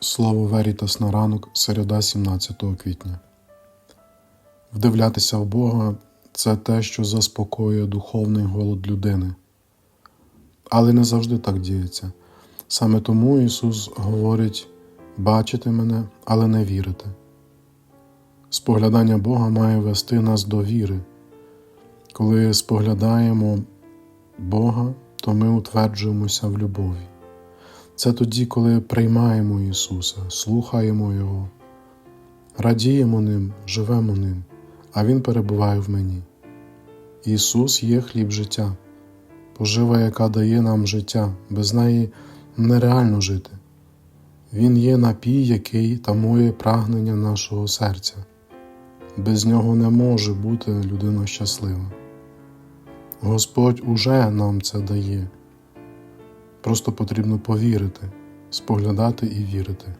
Слово Верітас на ранок, середа 17 квітня. Вдивлятися в Бога це те, що заспокоює духовний голод людини. Але не завжди так діється. Саме тому Ісус говорить бачите мене, але не вірите. Споглядання Бога має вести нас до віри. Коли споглядаємо Бога, то ми утверджуємося в любові. Це тоді, коли приймаємо Ісуса, слухаємо Його, радіємо Ним, живемо Ним, а Він перебуває в мені. Ісус є хліб життя, пожива, яка дає нам життя, без неї нереально жити. Він є напій, який тамує прагнення нашого серця. Без нього не може бути людина щаслива. Господь уже нам це дає. Просто потрібно повірити, споглядати і вірити.